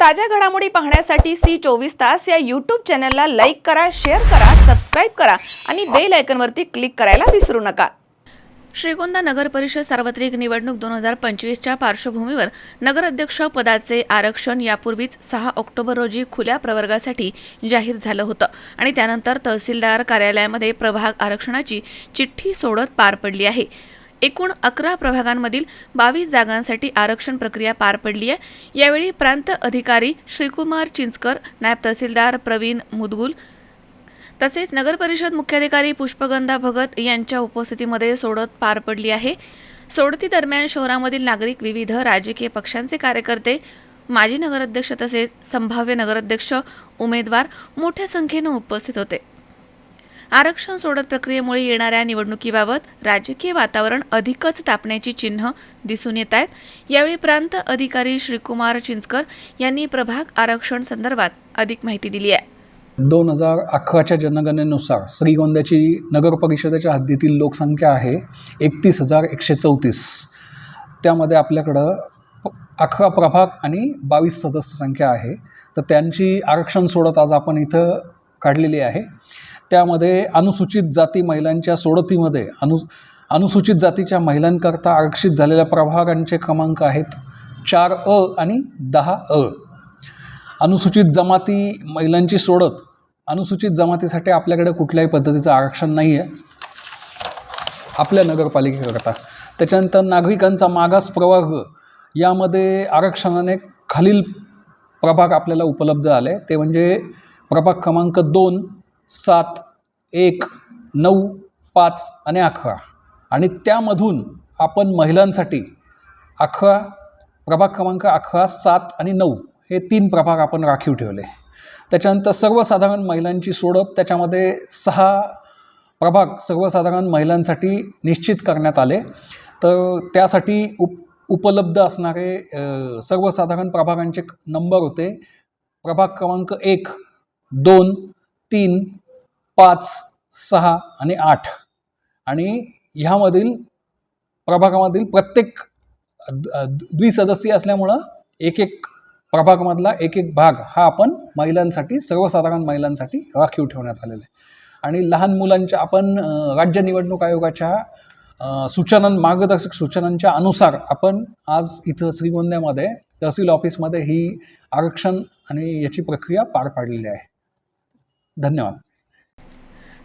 ताज्या घडामोडी पाहण्यासाठी सी चोवीस तास या यूट्यूब चॅनलला लाईक करा शेअर करा सबस्क्राईब करा आणि बेल आयकनवरती क्लिक करायला विसरू नका. श्रीगोंदा नगर परिषद सार्वत्रिक निवडणूक दोन हजार पंचवीसच्या पार्श्वभूमीवर नगराध्यक्ष पदाचे आरक्षण यापूर्वीच सहा ऑक्टोबर रोजी खुल्या प्रवर्गासाठी जाहीर झालं होतं आणि त्यानंतर तहसीलदार कार्यालयामध्ये प्रभाग आरक्षणाची चिठ्ठी सोडत पार पडली आहे. एकूण अकरा प्रभागांमधील बावीस जागांसाठी आरक्षण प्रक्रिया पार पडली आहे. यावेळी प्रांत अधिकारी श्रीकुमार चिंचकर नायब तहसीलदार प्रवीण मुदगुल तसेच नगरपरिषद मुख्याधिकारी पुष्पगंधा भगत यांच्या उपस्थितीमध्ये सोडत पार पडली आहे. सोडती दरम्यान शहरामधील नागरिक विविध राजकीय पक्षांचे कार्यकर्ते माजी नगराध्यक्ष तसेच संभाव्य नगराध्यक्ष उमेदवार मोठ्या संख्येनं उपस्थित होते. आरक्षण सोडत प्रक्रियेमुळे येणाऱ्या निवडणुकीबाबत राजकीय वातावरण अधिकच तापण्याची चिन्ह दिसून येत आहेत. यावेळी प्रांत अधिकारी श्रीकुमार चिंचकर यांनी प्रभाग आरक्षण संदर्भात अधिक माहिती दिली आहे. दोन हजार अकराच्या जनगणनेनुसार श्रीगोंद्याची नगर परिषदेच्या हद्दीतील लोकसंख्या आहे एकतीस हजार एकशे चौतीस. त्यामध्ये आपल्याकडं प- अकरा प्रभाग आणि बावीस सदस्य संख्या आहे. तर त्यांची आरक्षण सोडत आज आपण इथं काढलेली आहे. त्यामध्ये अनुसूचित जाती महिलांच्या सोडतीमध्ये अनु अनुसूचित जातीच्या महिलांकरता आरक्षित झालेल्या प्रभागांचे क्रमांक आहेत चार अ आणि दहा अ. अनुसूचित जमाती महिलांची सोडत अनुसूचित जमातीसाठी आपल्याकडे कुठल्याही पद्धतीचं आरक्षण नाही आहे आपल्या नगरपालिकेकरता. त्याच्यानंतर नागरिकांचा मागास प्रवर्ग यामध्ये आरक्षणाने खालील प्रभाग आपल्याला उपलब्ध आले. ते म्हणजे प्रभाग क्रमांक दोन सात एक नऊ पाच आणि अकरा. आणि त्यामधून आपण महिलांसाठी अकरा प्रभाग क्रमांक अकरा सात आणि नऊ हे तीन प्रभाग आपण राखीव ठेवले. त्याच्यानंतर सर्वसाधारण महिलांची सोडत त्याच्यामध्ये सहा प्रभाग सर्वसाधारण महिलांसाठी निश्चित करण्यात आले. तर त्यासाठी उप उपलब्ध असणारे सर्वसाधारण प्रभागांचे नंबर होते. प्रभाग क्रमांक एक दोन तीन पाच सहा आणि आठ. आणि ह्यामधील प्रभागामधील प्रत्येक द- द्विसदस्यीय असल्यामुळं एक एक प्रभागामधला एक एक भाग हा आपण महिलांसाठी सर्वसाधारण महिलांसाठी राखीव ठेवण्यात आलेला आहे. आणि लहान मुलांच्या आपण राज्य निवडणूक आयोगाच्या सूचनां मार्गदर्शक सूचनांच्या अनुसार आपण आज इथं श्रीगोंद्यामध्ये तहसील ऑफिसमध्ये ही आरक्षण आणि याची प्रक्रिया पार पाडलेली आहे. धन्यवाद.